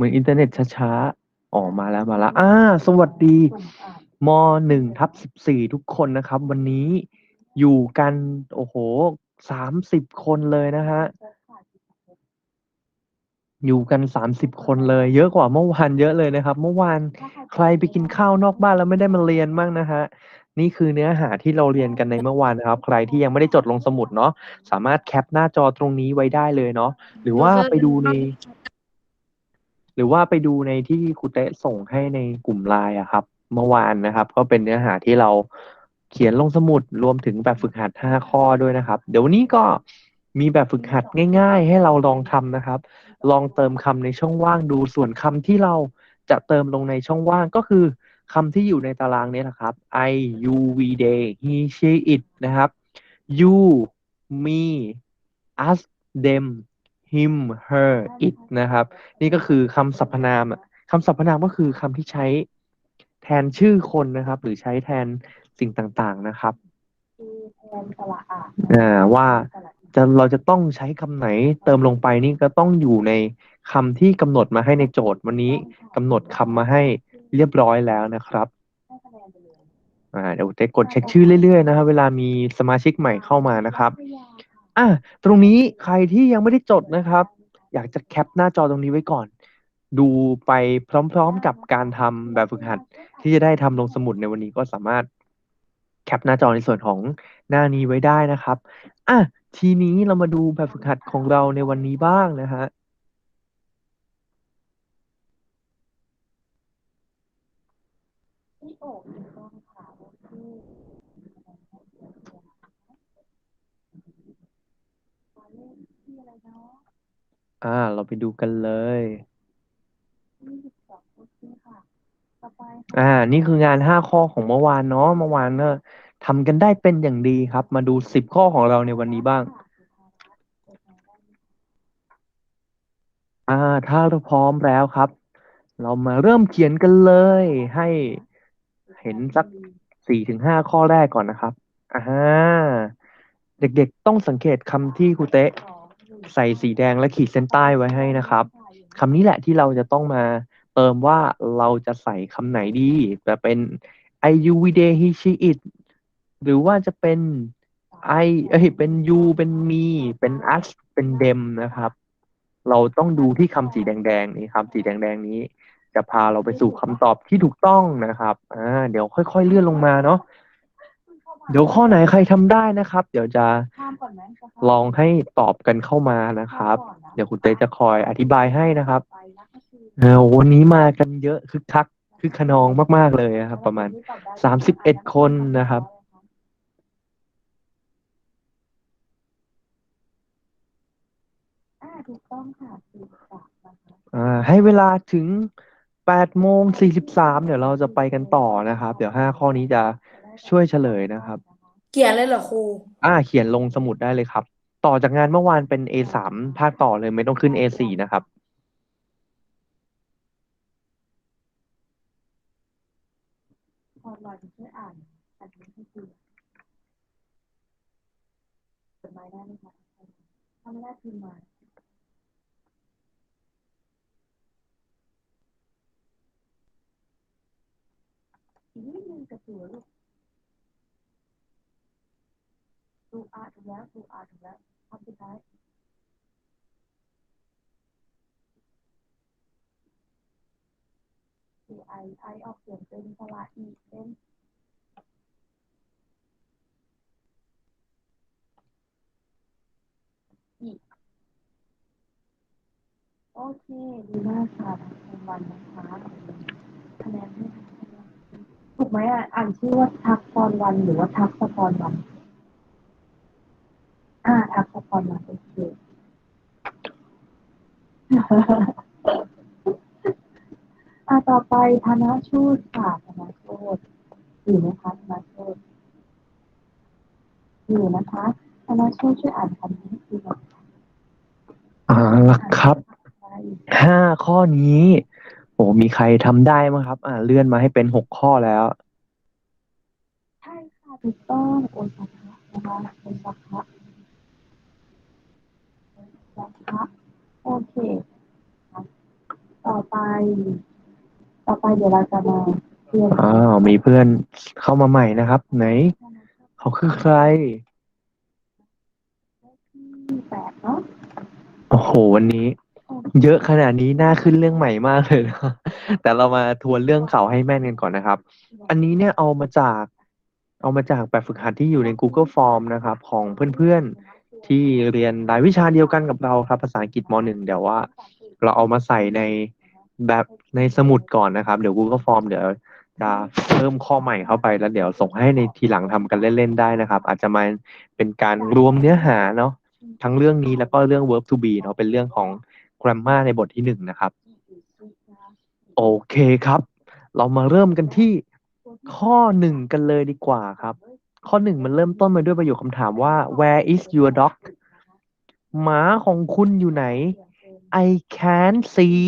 มือนอินเทอร์เน็ตช้าๆอ๋อมาแล้วมาแล้วอ่า สวัสดีมหนึ่งทับสิบสี่ทุกคนนะครับ วันนี้อยู่กันโอ้โหสามสิบคนเลยนะฮะอยู่กันสามสิบคนเลย เยอะกว่าเมื่อวานเยอะเลยนะครับ เมื่อวานใครไปกินข้าวนอกบ้านแล้วไม่ได้มาเรียนบ้างนะฮะนี่คือเนื้อหาที่เราเรียนกันในเมื่อวานนะครับ ใครที่ยังไม่ได้จดลงสมุดเนาะสามารถแคปหน้าจอตรงนี้ไว้ได้เลยเนาะหรือว่าไปดูในห รือว่าไปดูในที่ครูเตะส่งให้ในกลุ่มไลน์อะครับ เมื่อวานนะครับ ก็เป็นเนื้อหาที่เราเขียนลงสมุดรวมถึงแบบฝึกหัด 5 ข้อด้วยนะครับ เดี๋ยวนี้ก็มีแบบฝึกหัดง่าย ๆ ให้เราลองทำนะครับ ลองเติมคำในช่องว่างดูส่วนคำที่เราจะเติมลงในช่องว่างก็คือคำที่อยู่ในตารางนี้นะครับ I you we they he she it นะครับ you me us them him her it นะครับ นี่ก็คือคำสรรพนามอะคำสรรพนามก็คือคำที่ใช้แทนชื่อคนนะครับ หรือใช้แทนสิ่งต่างๆนะครับคือแทนสระอะอ่าว่าสระอีจะเราจะต้องใช้คำไหนเติมลงไปนี่ก็ต้องอยู่ในคำที่กำหนดมาให้ในโจทย์วันนี้กำหนดคำมาให้เรียบร้อยแล้วนะครับให้คะแนนไปเลยอ่าเดี๋ยวเต้กดเช็คชื่อเรื่อยๆนะครับ เวลามีสมาชิกใหม่เข้ามานะครับ อะตรงนี้ใครที่ยังไม่ได้จดนะครับ อยากจะแคปหน้าจอตรงนี้ไว้ก่อน ดูไปพร้อมๆกับการทำแบบฝึกหัด ที่จะได้ทำลงสมุดในวันนี้ก็สามารถแคปหน้าจอในส่วนของหน้านี้ไว้ได้นะครับอะทีนี้เรามาดูแบบฝึกหัดของเราในวันนี้บ้างนะฮะ ที่โอกถูกต้องค่ะที่ตัวเลขที่อะไรเนาะ อ่า เราไปดูกันเลย ยี่สิบสองโอเคค่ะ ต่อไปอ่า นี่คืองานห้าข้อของเมื่อวานเนาะเมื่อวานเนอะทำกันได้เป็นอย่างดีครับ มาดูสิบข้อของเราในวันนี้บ้าง อ่า ถ้าเราพร้อมแล้วครับ เรามาเริ่มเขียนกันเลย ให้เห็นสักสี่ถึงห้าข้อแรกก่อนนะครับอ่าเด็กๆต้องสังเกตคำที่ครูเตะ ใส่สีแดงและขีดเส้นใต้ไว้ให้นะครับคำนี้แหละที่เราจะต้องมาเติมว่าเราจะใส่คำไหนดีจะเป็น I you we they he she it หรือว่าจะเป็น I เอ้ยเป็น you เป็น me เป็น us เป็น them นะครับ เราต้องดูที่คำสีแดงๆนี้ครับ สีแดงๆนี้ จะพาเราไปสู่คำตอบที่ถูกต้องนะครับอ่าเดี๋ยวค่อยๆเลื่อนลงมาเนาะ เดี๋ยวข้อไหนใครทำได้นะครับ เดี๋ยวจะข้ามก่อนไหมลองให้ตอบกันเข้ามานะครับเดี๋ยวคุณเต้จะคอยอธิบายให้นะครับไปนะก็คือเออวันนี้มากันเยอะคึกคักคึกขนองมาก ๆ เลยนะครับ ประมาณ สามสิบเอ็ดคนนะครับ อ่าถูกต้องค่ะสี่สิบสามนะคะอ่าให้เวลาถึงแปดโมงสี่สิบสามเดี๋ยวเราจะไปกันต่อนะครับ เดี๋ยวห้าข้อนี้จะ ช่วยเฉลยนะครับเขียนเลยเหรอครู อ่า เขียนลงสมุดได้เลยครับ ต่อจากงานเมื่อวานเป็น A3 ภาคต่อเลยไม่ต้องขึ้น A4 นะครับ พอเราจะช่วยอ่านอันนี้ให้ดูเปิดไม้ได้ไหมคะถ้าไม่ได้พิมพ์มาอีกนิดนึงกระตือลูก ดูอาถูกแล้วดูอาถูกแล้วคำสุดท้ายดูไอไอออกเสียงเป็นสระอีเป็นอีโอเค ดีมากค่ะทั้งวันนะคะคะแนนให้ถูกไหมอะอ่านชื่อว่าทักพรวันหรือว่าทักสะพรวัน อ่าทักสะพรวันโอเคอ่าต่อไปธนชูดค่ะธนโชดอยู่ไหมคะธนโชดอยู่นะคะธนโชดช่วยอ่านคำนี้ให้ดูหน่อยค่ะอ่าละครับใช่ห้าข้อนี้โอ้มีใครทำได้ไหมครับ อ่า เลื่อนมาให้เป็นหกข้อแล้ว ใช่ค่ะถูกต้องโอซาคะนะคะโอซาคะ โอซาคะ โอเคครับต่อไป ต่อไปเดี๋ยวเราจะมาเรียนอ้าวมีเพื่อนเข้ามาใหม่นะครับ ไหน เขาคือใครที่แปดเนาะโอ้โห วันนี้ เยอะขนาดนี้น่าขึ้นเรื่องใหม่มากเลยนะแต่เรามาทวนเรื่องเก่าให้แม่นกันก่อนนะครับ อันนี้เนี่ยเอามาจาก เอามาจากแบบฝึกหัดที่อยู่ใน Google Form นะครับ ของเพื่อนๆ ที่เรียนรายวิชาเดียวกันกับเราครับ ภาษาอังกฤษมหนึ่งเดี๋ยวว่า เราเอามาใส่ในแบบในสมุดก่อนนะครับ เดี๋ยว Google Form เดี๋ยวจะเพิ่มข้อใหม่เข้าไปแล้วเดี๋ยวส่งให้ในทีหลังทำกันเล่นๆได้นะครับ อาจจะมาเป็นการรวมเนื้อหาเนาะทั้งเรื่องนี้แล้วก็เรื่อง verb to be เนาะเป็นเรื่องของ grammar ในบทที่หนึ่งนะครับ โอเคครับ เรามาเริ่มกันที่ข้อหนึ่งกันเลยดีกว่าครับ ข้อหนึ่งมันเริ่มต้นมาด้วยประโยคคำถามว่า where is your dog หมาของคุณอยู่ไหน I can't see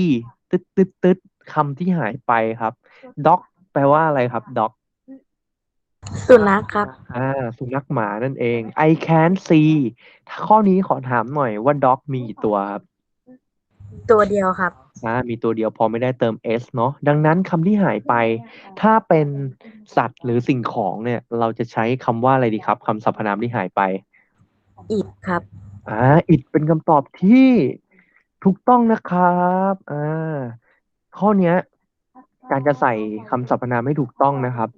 ตึ๊ดตึ๊ดตึ๊ดคำที่หายไปครับ dog แปลว่าอะไรครับ dog สุนัขครับ อ่า สุนัขหมานั่นเอง I can't see ถ้าข้อนี้ขอถามหน่อยว่า dog มีกี่ตัวครับ ตัวเดียวครับ อ่ามีตัวเดียวพอไม่ได้เติม s เนาะดังนั้นคำที่หายไป ถ้าเป็นสัตว์หรือสิ่งของเนี่ย เราจะใช้คำว่าอะไรดีครับคำสรรพนามที่หายไป อิดครับ อ่า it เป็นคำตอบที่ถูกต้องนะครับอ่าข้อเนี้ย การจะใส่คำสรรพนามให้ถูกต้องนะครับ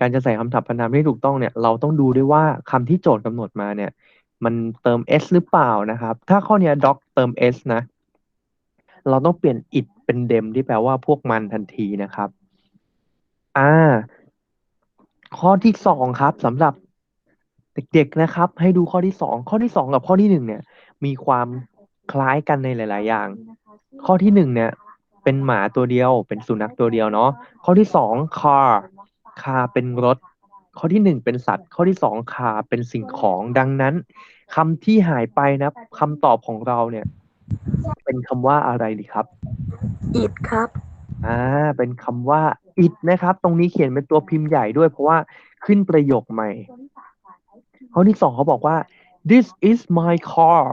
การจะใส่คำสรรพนามให้ถูกต้องเนี่ย เราต้องดูด้วยว่าคำที่โจทย์กำหนดมาเนี่ย มันเติม s หรือเปล่านะครับ ถ้าข้อนี้ doc เติม s นะ เราต้องเปลี่ยน it เป็น them ที่แปลว่าพวกมันทันทีนะครับ อ่า ข้อที่สองครับสำหรับเด็กๆนะครับ ให้ดูข้อที่สองข้อที่สองกับข้อที่หนึ่งเนี่ย มีความคล้ายกันในหลาย ๆ อย่าง ข้อที่หนึ่งเนี่ย เป็นหมาตัวเดียว เป็นสุนัขตัวเดียวเนาะข้อที่สอง car car เป็นรถ ข้อที่หนึ่งเป็นสัตว์ ข้อที่สอง car เป็นสิ่งของดังนั้นคำที่หายไปนะคำตอบของเราเนี่ย เป็นคำว่าอะไรดีครับ อิดครับอ่าเป็นคำว่า it นะครับ ตรงนี้เขียนเป็นตัวพิมพ์ใหญ่ด้วย เพราะว่าขึ้นประโยคใหม่ข้อที่สองเขาบอกว่า this is my car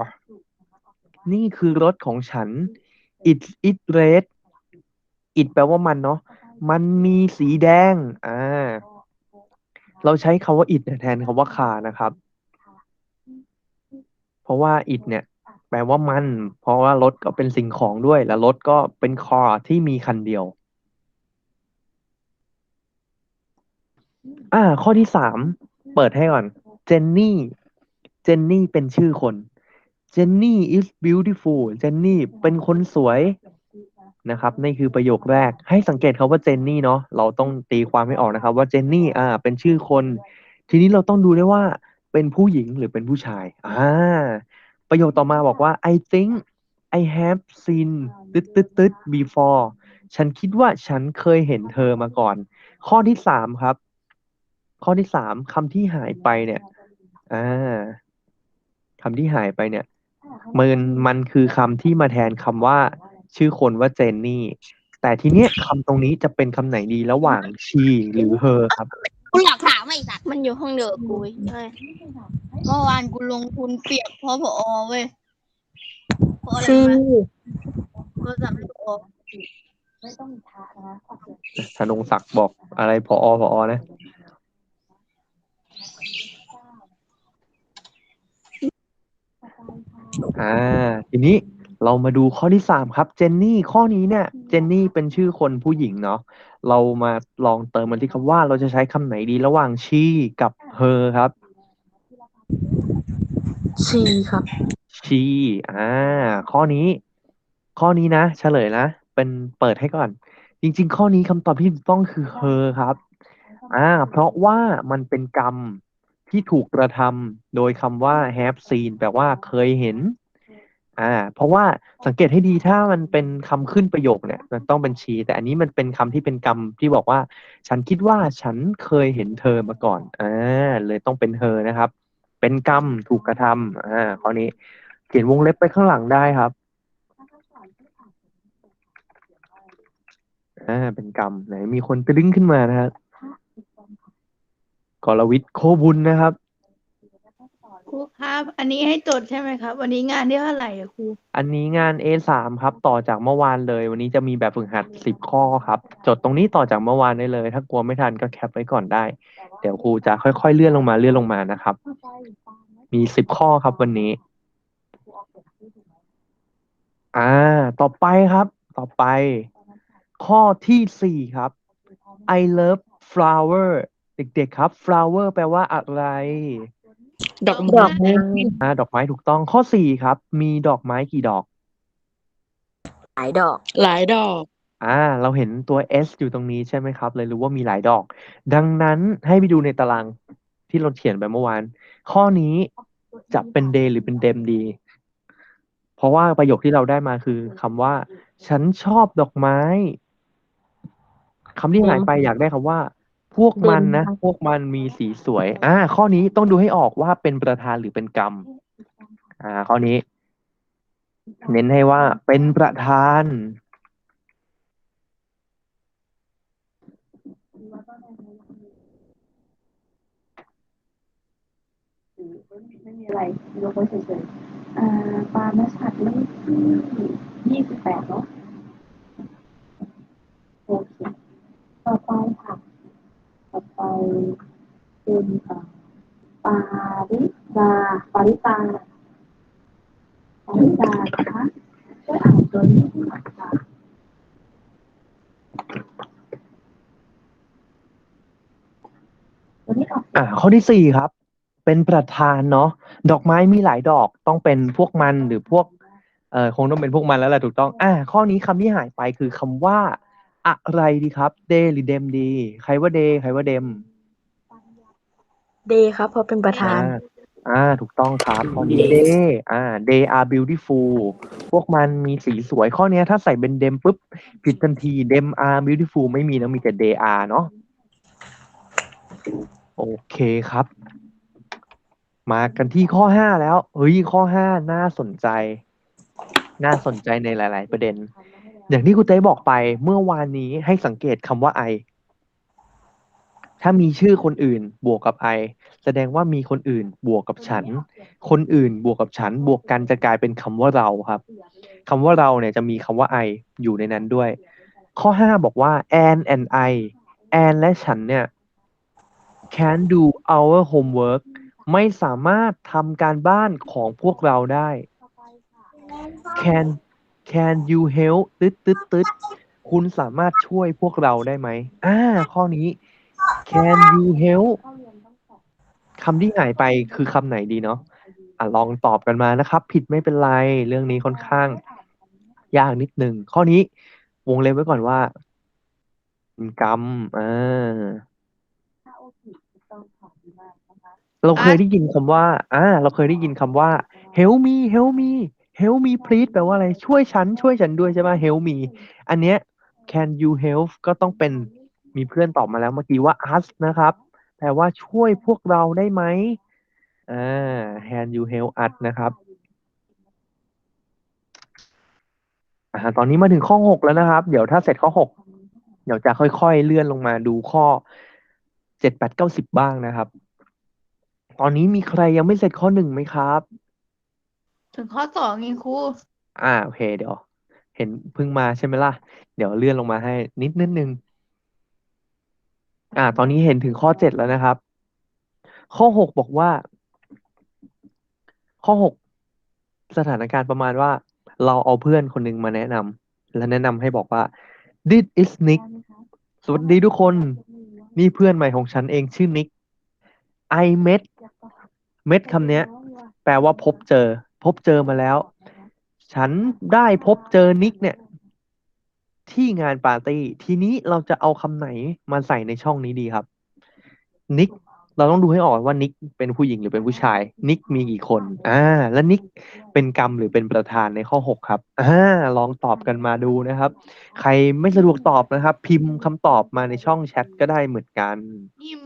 นี่คือรถของฉัน it it red it แปลว่ามันเนาะมันมีสีแดง อ่า เราใช้คำว่า it แทนคำว่า car นะครับ เพราะว่า it เนี่ย แปลว่ามัน เพราะว่ารถก็เป็นสิ่งของด้วย และรถก็เป็น car ที่มีคันเดียว อ่า ข้อที่สามเปิดให้ก่อน เจนนี่ เจนนี่เป็นชื่อคน เจนนี่ is beautiful เจนนี่เป็นคนสวย นะครับนี่คือประโยคแรกให้สังเกตเขาว่าเจนนี่เนาะเราต้องตีความให้ออกนะครับ ว่าเจนนี่อ่าเป็นชื่อคน ทีนี้เราต้องดูด้วยว่าเป็นผู้หญิงหรือเป็นผู้ชายอ่าประโยคต่อมาบอกว่า I think I have seen ตึ๊ดตึ๊ดตึ๊ด before ฉันคิดว่าฉันเคยเห็นเธอมาก่อน ข้อที่สามครับ ข้อที่สามคำที่หายไปเนี่ยอ่าคำที่หายไปเนี่ยมันมันคือคำที่มาแทนคำว่า ชื่อคนว่าเจนนี่ แต่ทีเนี้ยคำตรงนี้จะเป็นคำไหนดีระหว่าง she หรือ her ครับ กูอยากถามไอ้สัตว์มันอยู่ห้องเดียวกับกูใช่เมื่อวานกูลงทุนเปียกเพราะพอเว้ยเพราะอะไรชีรู้ไหมโทรศัพท์พอไม่ต้องมีทะนะขอบคุณธนงศักดิ์บอกอะไรพอพอนะ อ่า ทีนี้ เรามาดูข้อที่สามครับ เจนนี่ข้อนี้เนี่ย เจนนี่เป็นชื่อคนผู้หญิงเนาะเรามาลองเติมมันที่คำว่าเราจะใช้คำไหนดีระหว่าง she กับ her ครับ ชีครับ she อ่าข้อนี้ ข้อนี้นะเฉลยนะ เป็นเปิดให้ก่อน จริง ๆ ข้อนี้คำตอบที่ถูกต้องคือ her ครับอ่าเพราะว่ามันเป็นกรรมที่ถูกกระทำโดยคำว่า have seen แปลว่าเคยเห็น อ่า เพราะว่าสังเกตให้ดีถ้ามันเป็นคำขึ้นประโยคเนี่ย มันต้องเป็น she แต่อันนี้มันเป็นคำที่เป็นกรรมที่บอกว่า ฉันคิดว่าฉันเคยเห็นเธอมาก่อนอ่าเลยต้องเป็น her นะครับ เป็นกรรมถูกกระทำอ่าข้อนี้เขียนวงเล็บไปข้างหลังได้ครับอ่าเป็นกรรมไหนมีคนตะลึงขึ้นมานะครับกรวิทย์โคบุญนะครับ รูครับ อันนี้ให้จดใช่ไหมครับ วันนี้งานที่เท่าไหร่อะครูอันนี้งาน A3 ครับ ต่อจากเมื่อวานเลย วันนี้จะมีแบบฝึกหัดสิบข้อครับ จดตรงนี้ต่อจากเมื่อวานได้เลย ถ้ากลัวไม่ทันก็แคปไว้ก่อนได้ เดี๋ยวครูจะค่อยๆเลื่อนลงมาเลื่อนลงมานะครับ มีสิบข้อครับวันนี้ อ่า ต่อไปครับ ต่อไป ข้อที่สี่ครับ I love flower เด็กๆครับ flower แปลว่าอะไร ดอกดอกไม้ อ่าดอกไม้ถูกต้องข้อสี่ครับ มีดอกไม้กี่ดอก หลายดอก หลายดอก อ่า เราเห็นตัว S อยู่ตรงนี้ใช่ไหมครับ เลยรู้ว่ามีหลายดอก ดังนั้นให้ไปดูในตารางที่เราเขียนไปเมื่อวาน ข้อนี้จะเป็น day หรือเป็น dem ดี เพราะว่าประโยคที่เราได้มาคือคำว่า ฉันชอบดอกไม้คำที่หายไปอยากได้คำว่า พวกมันนะ พวกมันมีสีสวย อ่า ข้อนี้ต้องดูให้ออกว่าเป็นประธานหรือเป็นกรรม อ่า ข้อนี้ เน้นให้ว่าเป็นประธาน ไม่มีอะไรยกไว้เฉยๆอ่าปาล์มชัดเลขที่ยี่สิบแปดเนาะโอเค ต่อไป ค่ะต่อไปเป็นอ่าปาริดาปาริตาปาริดานะคะช่วยอ่านตัวนี้ให้หน่อยค่ะตัวนี้ออกอ่าข้อที่สี่ครับ เป็นประธานเนาะดอกไม้มีหลายดอกต้องเป็นพวกมันหรือพวกเอ่อคงต้องเป็นพวกมันแล้วแหละถูกต้อง อ่า ข้อนี้คำที่หายไปคือคำว่า อะไรดีครับ day หรือ dem ดี ใครว่า day ใครว่า dem เดย์ครับเพราะเป็นประธาน อ่าอ่า ถูกต้องครับข้อนี้ day อ่า they are beautiful พวกมันมีสีสวยข้อเนี้ย ถ้าใส่เป็น dem ปุ๊บ ผิดทันที dem are beautiful ไม่มีนะมีแต่ they are เนาะโอเคครับ มากันที่ข้อห้าแล้ว เฮ้ย ข้อห้าน่าสนใจ น่าสนใจในหลาย ๆ ประเด็น อย่างที่คุณเต้บอกไปเมื่อวานนี้ให้สังเกตคำว่า I ถ้ามีชื่อคนอื่นบวกกับ I แสดงว่ามีคนอื่นบวกกับฉัน คนอื่นบวกกับฉัน บวกกันจะกลายเป็นคำว่าเราครับคำว่าเราเนี่ยจะมีคำว่า I อยู่ในนั้นด้วย ข้อห้าบอกว่า Anne and I Anne และฉันเนี่ย can do our homework ไม่สามารถทำการบ้านของพวกเราได้ can can you help ตึ๊ดตึ๊ดตึ๊ดคุณสามารถช่วยพวกเราได้ไหมอ่า ข้อนี้ can you help คำที่หายไปคือคำไหนดีเนาะอะลองตอบกันมานะครับ ผิดไม่เป็นไร เรื่องนี้ค่อนข้าง ยากนิดหนึ่ง ข้อนี้ วงเล็บไว้ก่อนว่าเป็นกรรมอ่าถ้าโอเคต้องขอบคุณมากนะคะเราเคยได้ยินคำว่า อ่า เราเคยได้ยินคำว่า help me help me help me please แปลว่าอะไรช่วยฉัน ช่วยฉันด้วยใช่ไหม help me อันเนี้ย can you help ก็ต้องเป็นมีเพื่อนตอบมาแล้วเมื่อกี้ว่า us นะครับ แปลว่าช่วยพวกเราได้ไหมอ่า can you help us นะครับอ่าตอนนี้มาถึงข้อหกแล้วนะครับ เดี๋ยวถ้าเสร็จข้อหกเดี๋ยวจะค่อยๆ เลื่อนลงมาดูข้อเจ็ดแปดเก้าสิบบ้างนะครับ ตอนนี้มีใครยังไม่เสร็จข้อหนึ่งไหมครับ ถึงข้อสองไงครูอ่าโอเค เดี๋ยว เห็นเพิ่งมาใช่ไหมล่ะ เดี๋ยวเลื่อนลงมาให้นิดนิดนึง อ่า ตอนนี้เห็นถึงข้อเจ็ดแล้วนะครับ ข้อหกบอกว่า ข้อหกสถานการณ์ประมาณว่า เราเอาเพื่อนคนหนึ่งมาแนะนำและแนะนำให้บอกว่า this is Nick สวัสดีทุกคน นี่เพื่อนใหม่ของฉันเองชื่อนิก I met เม็ดคำเนี้ย แปลว่าพบเจอ พบเจอมาแล้ว ฉันได้พบเจอนิกเนี่ย ที่งานปาร์ตี้ ทีนี้เราจะเอาคำไหนมาใส่ในช่องนี้ดีครับ นิกเราต้องดูให้ออกว่านิกเป็นผู้หญิงหรือเป็นผู้ชาย นิกมีกี่คน อ่า แล้วนิกเป็นกรรมหรือเป็นประธานในข้อหกครับ อ่า ลองตอบกันมาดูนะครับ ใครไม่สะดวกตอบนะครับ พิมพ์คำตอบมาในช่องแชทก็ได้เหมือนกันนิ่ม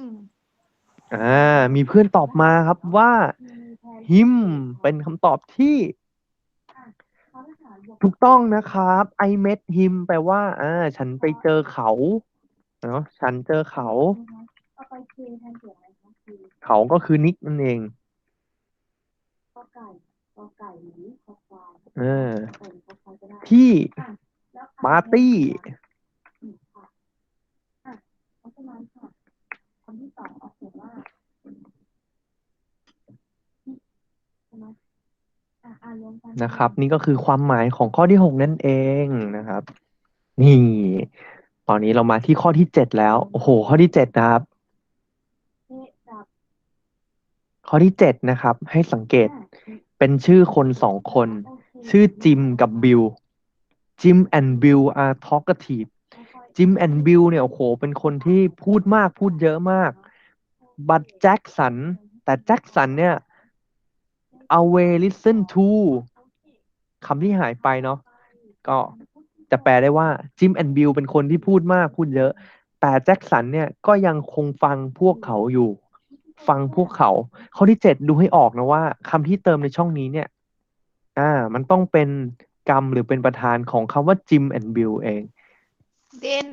อ่า มีเพื่อนตอบมาครับว่า him เป็นคำตอบที่ ถูกต้องนะครับ I met him แปลว่าอ่าฉันไปเจอเขาเนาะฉันเจอเขา เขาก็คือนิกนั่นเองเออที่ปาร์ตี้ นรวมกันนะครับ นี่ก็คือความหมายของข้อที่หกนั่นเองนะครับ นี่ ตอนนี้เรามาที่ข้อที่เจ็ดแล้วโอ้โห ข้อที่เจ็ดนะครับเอ๊ะดับ ข้อที่เจ็ดนะครับ ให้สังเกตเป็นชื่อคนสองคน ชื่อจิมกับบิลจิมแอนด์บิล are talkative จิมแอนด์บิลเนี่ยโอ้โห เป็นคนที่พูดมากพูดเยอะมาก บัตแจ็คสัน แต่แจ็คสันเนี่ย away listen to คำที่หายไปเนาะก็จะแปลได้ว่าจิมแอนด์บิลเป็นคนที่พูดมากพูดเยอะ แต่แจ็คสันเนี่ยก็ยังคงฟังพวกเขาอยู่ ฟังพวกเขา ข้อที่เจ็ดดูให้ออกนะว่าคำที่เติมในช่องนี้เนี่ย อ่า มันต้องเป็นกรรมหรือเป็นประธานของคำว่าจิมแอนด์บิลเองเด่น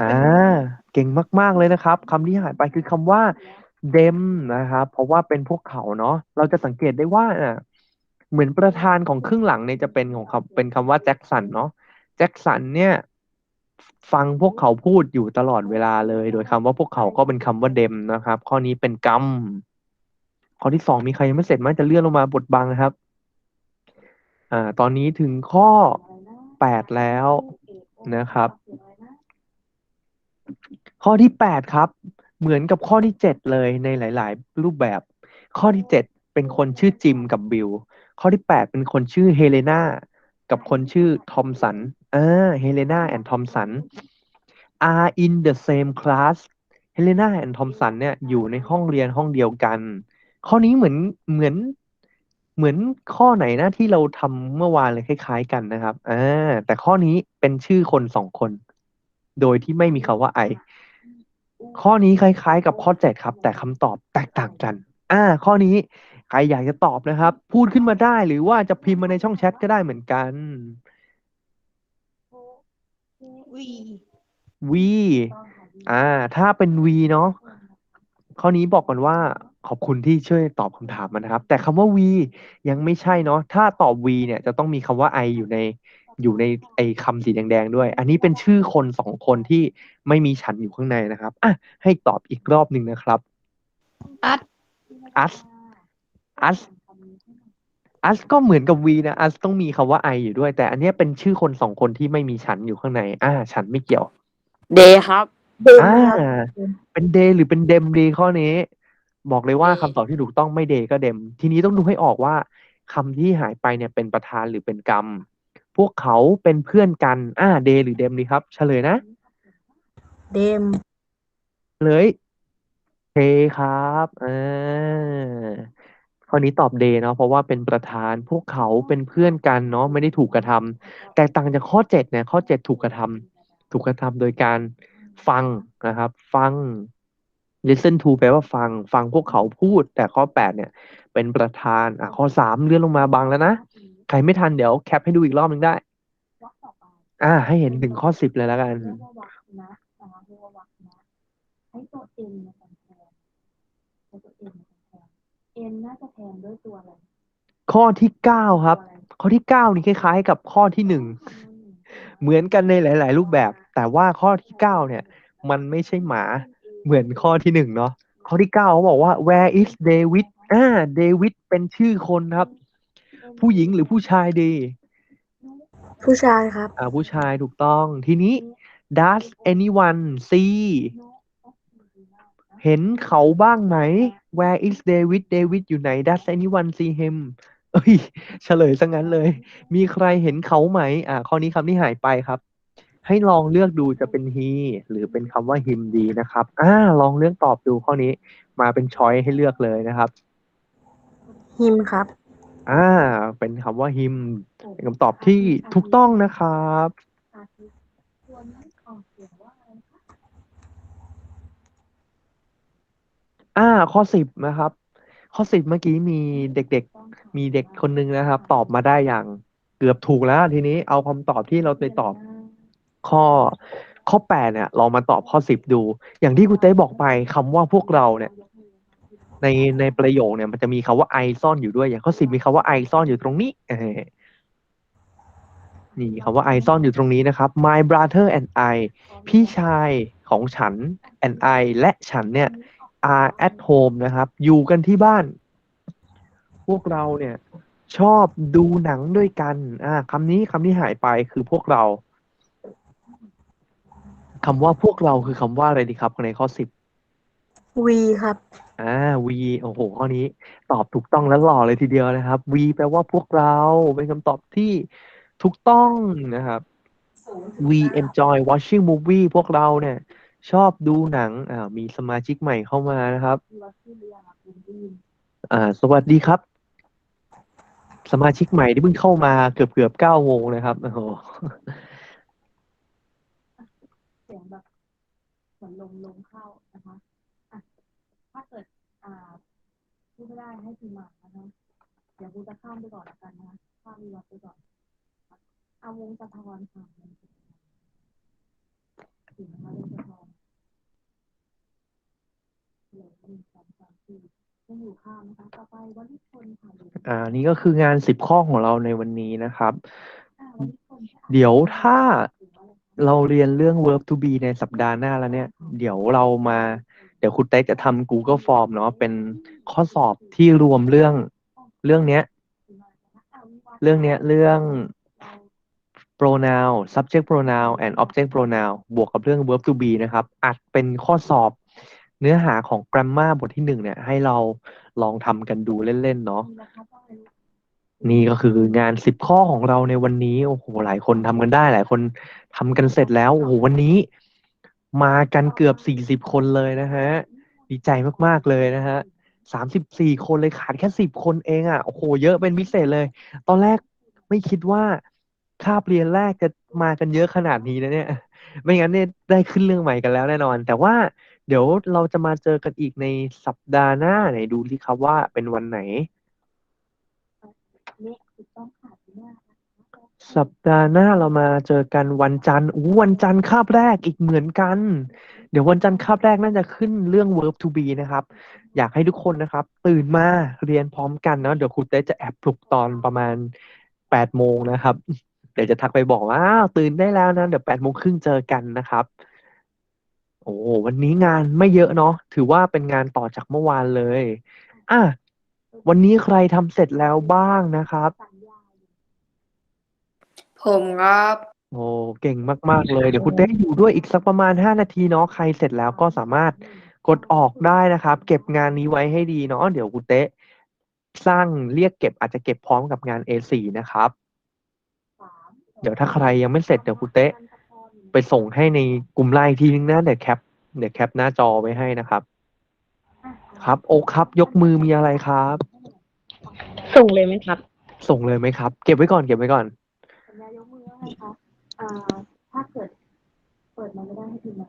อ่าเก่งมาก ๆ เลยนะครับคำที่หายไปคือคำว่าเดมนะครับ เพราะว่าเป็นพวกเขาเนาะเราจะสังเกตได้ว่าอะ เหมือนประธานของครึ่งหลังเนี่ยจะเป็นของคำเป็นคำว่าแจ็คสันเนาะแจ็คสันเนี่ย ฟังพวกเขาพูดอยู่ตลอดเวลาเลย โดยคำว่าพวกเขาก็เป็นคำว่าเดมนะครับ ข้อนี้เป็นกรรมข้อที่สองมีใครยังไม่เสร็จไหมจะเลื่อนลงมาบทบังนะครับ อ่า ตอนนี้ถึงข้อแปดแล้วนะครับ ข้อที่แปดครับ เหมือนกับข้อที่เจ็ดเลยในหลาย ๆ รูปแบบ ข้อที่เจ็ดเป็นคนชื่อจิมกับบิล ข้อที่แปดเป็นคนชื่อเฮเลนากับคนชื่อทอมสันอ่าเฮเลนาแอนด์ทอมสัน are in the same class เฮเลนาแอนด์ทอมสันเนี่ยอยู่ในห้องเรียนห้องเดียวกัน ข้อนี้เหมือนเหมือนเหมือนข้อไหนนะที่เราทำเมื่อวานเลยคล้าย ๆ กันนะครับอ่าแต่ข้อนี้เป็นชื่อคนสองคน โดยที่ไม่มีคำว่า I ข้อนี้คล้าย ๆ กับข้อเจ็ดครับ แต่คำตอบแตกต่างกัน อ่า ข้อนี้ ใครอยากจะตอบนะครับ พูดขึ้นมาได้หรือว่าจะพิมพ์มาในช่องแชทก็ได้เหมือนกัน วี V อ่า ถ้าเป็น V เนาะข้อนี้บอกก่อนว่าขอบคุณที่ช่วยตอบคำถามมานะครับ แต่คำว่า V ยังไม่ใช่เนาะถ้าตอบ V เนี่ยจะต้องมีคำว่า I อยู่ในอยู่ในไอ้คำสีแดงๆด้วย อันนี้เป็นชื่อคนสองคนที่ไม่มีฉันอยู่ข้างในนะครับอะให้ตอบอีกรอบหนึ่งนะครับ อัด us us us ก็เหมือนกับ V นะ us ต้องมีคำว่า I อยู่ด้วย แต่อันเนี้ยเป็นชื่อคนสองคนที่ไม่มีฉันอยู่ข้างใน อ่า ฉันไม่เกี่ยว เดครับเดมอ่าครับเป็นเดย์หรือเป็นเดมดีข้อนี้ บอกเลยว่าคำตอบที่ถูกต้องไม่เดย์ก็เดม ทีนี้ต้องดูให้ออกว่าคำที่หายไปเนี่ยเป็นประธานหรือเป็นกรรม พวกเขาเป็นเพื่อนกัน อ่า เดย์หรือเดมดีครับ เฉลยนะเดมเฉลยเทครับอ่า ข้อนี้ตอบเดเนาะเพราะว่าเป็นประธานพวกเขาเป็นเพื่อนกันเนาะไม่ได้ถูกกระทำแต่ต่างจากข้อเจ็ดเนี่ยข้อเจ็ดถูกกระทำถูกกระทำโดยการฟังนะครับ ฟัง listen to แปลว่าฟัง ฟังพวกเขาพูด แต่ข้อแปดเนี่ย เป็นประธานอะข้อสามเลื่อนลงมาบางแล้วนะใครไม่ทันเดี๋ยวแคปให้ดูอีกรอบหนึ่งได้ อ่า ให้เห็นถึงข้อสิบเลยแล้วกันเรียกว่าวักนะนะคะ เอ็นน่าจะแทนด้วยตัวอะไรข้อที่เก้าครับตัวอะไรข้อที่เก้านี่คล้ายๆ กับข้อที่หนึ่งเหมือนกันในหลาย ๆ รูปแบบ แต่ว่าข้อที่เก้าเนี่ย มันไม่ใช่หมาเหมือนข้อที่หนึ่งเนาะข้อที่เก้าเขาบอกว่า where is David อ่า David เป็นชื่อคนครับ ผู้หญิงหรือผู้ชายดี ผู้ชายครับ อ่าผู้ชายถูกต้อง ทีนี้ does anyone see เห็นเขาบ้างไหม where is David David อยู่ไหน does anyone see him เอ้ยเฉลยซะงั้นเลย มีใครเห็นเขาไหม อ่าข้อนี้คำที่หายไปครับ ให้ลองเลือกดูจะเป็น he หรือเป็นคำว่า him ดีนะครับ อ่า ลองเลือกตอบดูข้อนี้ มาเป็นช้อยให้เลือกเลยนะครับ ฮิมครับ อ่า เป็นคำว่า him เป็นคำตอบที่ถูกต้องนะครับ อาทิตย์ตัวนี้ออกเสียงว่าอะไรคะ อ่า ข้อสิบนะครับ ข้อสิบเมื่อกี้มีเด็กๆ มีเด็กคนนึงนะครับ ตอบมาได้อย่างเกือบถูกแล้ว ทีนี้เอาคำตอบที่เราไปตอบข้อข้อแปดเนี่ยลองมาตอบข้อสิบดู อย่างที่คุณเต้บอกไปคำว่าพวกเราเนี่ย ในในประโยคเนี่ยมันจะมีคำว่า I ซ่อนอยู่ด้วย อย่างข้อสิบมีคำว่า I ซ่อนอยู่ตรงนี้เออนี่คำว่า I ซ่อนอยู่ตรงนี้นะครับ my brother and I พี่ชายของฉัน and I และฉันเนี่ย are at home นะครับ อยู่กันที่บ้าน พวกเราเนี่ย ชอบดูหนังด้วยกันอ่าคำนี้คำที่หายไปคือพวกเราคำว่าพวกเราคือคำว่าอะไรดีครับในข้อสิบวีครับ อ่า V โอ้โห ข้อนี้ ตอบถูกต้องและหล่อเลยทีเดียวนะครับ V แปลว่าพวกเรา เป็นคำตอบที่ถูกต้องนะครับ We enjoy watching movie พวกเราเนี่ย ชอบดูหนังอ่ามีสมาชิกใหม่เข้ามานะครับ อ่า สวัสดีครับ สมาชิกใหม่ที่เพิ่งเข้ามาเกือบเกือบเก้าโมงนะครับโอ้โหเสียงแบบเหมือนลมลมเข้านะคะอะถ้าเกิดอ่าพูดไม่ได้ให้พิมพ์มานะคะเดี๋ยวกูจะข้ามไปก่อนละกันนะข้ามวีวัดไปก่อนเอาวงสะทอนค่ะถึงนะคะวงสะทอน เหลือหนึ่งสองสามสี่ยังอยู่ข้ามนะคะต่อไปวันที่คนค่ะอ่านี่ก็คืองานสิบข้อของเราในวันนี้นะครับ เดี๋ยวถ้าเราเรียนเรื่อง verb to be ในสัปดาห์หน้าแล้วเนี่ย เดี๋ยวเรามา เดี๋ยวคุณเต๊กจะทำ Google Form เนาะเป็นข้อสอบที่รวมเรื่องเรื่องเนี้ย เรื่องเนี้ยเรื่อง pronoun subject pronoun and object pronoun บวกกับเรื่อง verb to be นะครับ อัดเป็นข้อสอบ เนื้อหาของ grammar บทที่หนึ่งเนี่ย ให้เราลองทำกันดูเล่นๆเนาะนี่ก็คืองานสิบข้อของเราในวันนี้โอ้โหหลายคนทำกันได้ หลายคนทำกันเสร็จแล้วโอ้โหวันนี้ มากันเกือบสี่สิบคนเลยนะฮะดีใจมากๆเลยนะฮะสามสิบสี่คนเลยขาดแค่สิบคนเองอะโอ้โหเยอะเป็นพิเศษเลย ตอนแรกไม่คิดว่าคาบเรียนแรกจะมากันเยอะขนาดนี้นะเนี่ย ไม่งั้นเนี่ยได้ขึ้นเรื่องใหม่กันแล้วแน่นอน แต่ว่า เดี๋ยวเราจะมาเจอกันอีกในสัปดาห์หน้าไหนดูสิครับว่าเป็นวันไหน สัปดาห์หน้าเรามาเจอกันวันจันทร์อู้วันจันทร์คาบแรกอีกเหมือนกัน เดี๋ยววันจันทร์คาบแรกน่าจะขึ้นเรื่อง verb to be นะครับ อยากให้ทุกคนนะครับ ตื่นมาเรียนพร้อมกันเนาะเดี๋ยวครูเต้จะแอบปลุกตอนประมาณแปดโมงนะครับ เดี๋ยวจะทักไปบอกว่าตื่นได้แล้วนะเดี๋ยวแปดโมงครึ่งเจอกันนะครับ โอ้โหวันนี้งานไม่เยอะเนาะถือว่าเป็นงานต่อจากเมื่อวานเลย อะวันนี้ใครทำเสร็จแล้วบ้างนะครับสัญญาอยู่ผมครับ โอ้เก่งมาก ๆ เลย เดี๋ยวคุณเต้อยู่ด้วยอีกสักประมาณ5นาทีเนาะใครเสร็จแล้วก็สามารถกดออกได้นะครับ เก็บงานนี้ไว้ให้ดีเนาะเดี๋ยวคุณเต้สร้างเรียกเก็บอาจจะเก็บพร้อมกับงาน A4 นะครับสามเดี๋ยวถ้าใครยังไม่เสร็จเดี๋ยวคุณเต้ ไปส่งให้ในกลุ่มไลน์อีกทีนึงนะเดี๋ยวแคปเดี๋ยวแคปหน้าจอไว้ให้นะครับ ครับ โอ้ครับ ยกมือมีอะไรครับ ส่งเลยไหมครับ ส่งเลยไหมครับ เก็บไว้ก่อนเก็บไว้ก่อนสัญญายกมือว่าไงคะอ่าถ้าเกิด เปิดมาไม่ได้ให้พิมพ์มา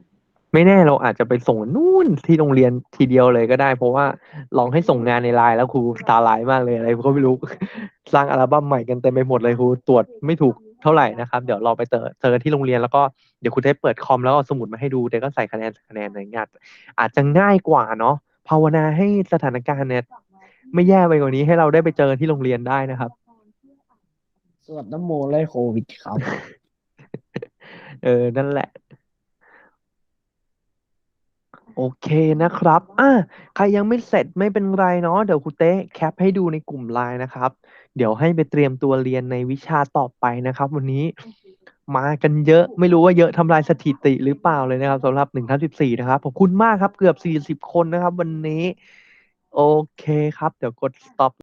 ไม่แน่เราอาจจะไปส่งนู่นที่โรงเรียนทีเดียวเลยก็ได้ เพราะว่าลองให้ส่งงานในไลน์แล้วครูตาลายมากเลยอะไรก็ไม่รู้ สร้างอัลบั้มใหม่กันเต็มไปหมดเลยครูตรวจไม่ถูกเท่าไหร่นะครับ เดี๋ยวเราไปเจอเจอกันที่โรงเรียนแล้วก็เดี๋ยวครูได้เปิดคอมแล้วเอาสมุดมาให้ดูเดี๋ยวก็ใส่คะแนนคะแนนอะไรเงี้ยอาจจะง่ายกว่าเนาะภาวนาให้สถานการณ์เนี่ยไม่แย่ไปกว่านี้ให้เราได้ไปเจอที่โรงเรียนได้นะครับ สวดน้ำโมไล่โควิดครับ เออ นั่นแหละ โอเคนะครับ อะใครยังไม่เสร็จไม่เป็นไรเนาะเดี๋ยวครูเต้แคปให้ดูในกลุ่มไลน์นะครับ เดี๋ยวให้ไปเตรียมตัวเรียนในวิชาต่อไปนะครับ วันนี้มากันเยอะไม่รู้ว่าเยอะทำลายสถิติหรือเปล่าเลยนะครับสำหรับหนึ่งทับสิบสี่นะครับขอบคุณมากครับเกือบสี่สิบคนนะครับ วันนี้ โอเคครับ เดี๋ยวกด stop